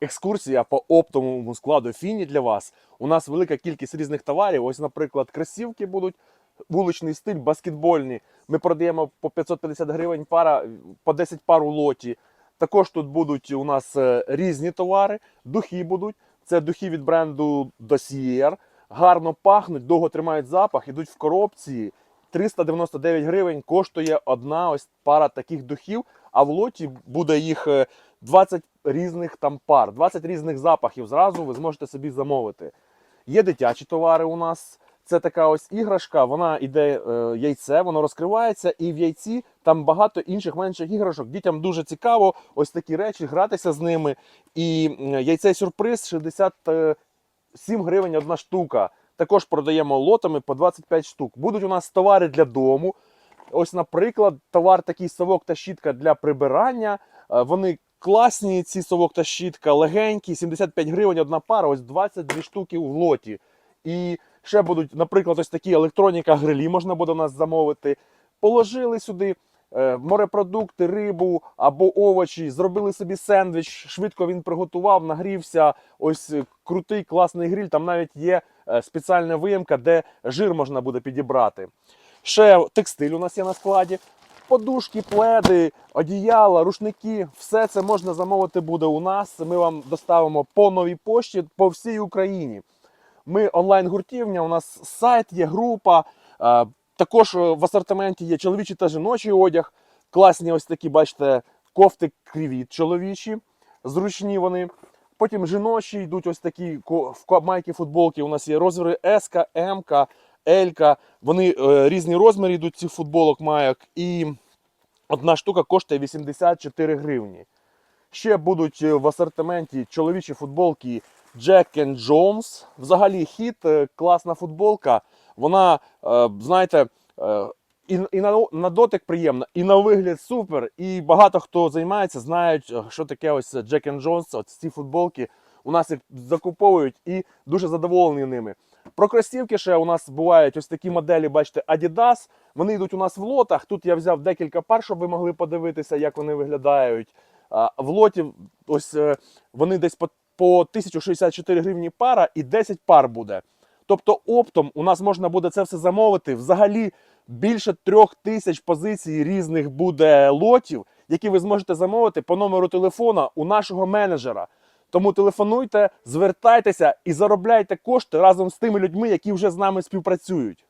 екскурсія по оптовому складу Фіні для вас. У нас велика кількість різних товарів. Ось, наприклад, кросівки будуть, вуличний стиль, баскетбольні. Ми продаємо по 550 гривень пара, по 10 пар у лоті. Також тут будуть у нас е, різні товари, духи будуть. Це духи від бренду Dossier. Гарно пахнуть, довго тримають запах, ідуть в коробці. 399 гривень коштує одна ось пара таких духів, а в лоті буде їх е, 20 різних там пар, 20 різних запахів. Зразу ви зможете собі замовити. Є дитячі товари у нас. Це така ось іграшка, вона іде е, яйце, воно розкривається, і в яйці там багато інших менших іграшок. Дітям дуже цікаво ось такі речі, гратися з ними. І яйце сюрприз 67 гривень одна штука. Також продаємо лотами по 25 штук. Будуть у нас товари для дому. Ось, наприклад, товар такий совок та щітка для прибирання. Е, Вони класні, ці совок та щітка, легенькі, 75 гривень одна пара, ось 22 штуки в лоті. І ще будуть, наприклад, ось такі електроніка грилі можна буде у нас замовити. Положили сюди е, морепродукти, рибу або овочі, зробили собі сендвіч, швидко він приготував, нагрівся. Ось е, крутий, класний гриль. Там навіть є е, спеціальна виємка, де жир можна буде підібрати. Ще текстиль у нас є на складі. Подушки, пледи, одіяла, рушники, все це можна замовити буде у нас. Ми вам доставимо по новій пошті по всій Україні. Ми онлайн-гуртівня, у нас сайт є, група. е, Також в асортименті є чоловічий та жіночий одяг. Класні ось такі, бачите, кофти крівіт чоловічі, зручні вони. Потім жіночі йдуть ось такі в майки, футболки. У нас є розміри S, М, L. Вони е, різні розміри йдуть цих футболок майок. І одна штука коштує 84 гривні. Ще будуть е, в асортименті чоловічі футболки Jack and Jones. Взагалі хіт, е, класна футболка. Вона, е, знаєте, е, і, і на, на дотик приємна, і на вигляд супер. І багато хто займається, знають, е, що таке ось Jack and Jones, от ці футболки. У нас їх закуповують і дуже задоволені ними. Про кросівки ще у нас бувають ось такі моделі, бачите, Adidas. Вони йдуть у нас в лотах. Тут я взяв декілька пар, щоб ви могли подивитися, як вони виглядають. В лоті ось е, вони десь по, по 1064 гривні пара і 10 пар буде. Тобто оптом у нас можна буде це все замовити. Взагалі більше трьох тисяч позицій різних буде лотів, які ви зможете замовити по номеру телефона у нашого менеджера. Тому телефонуйте, звертайтеся і заробляйте кошти разом з тими людьми, які вже з нами співпрацюють.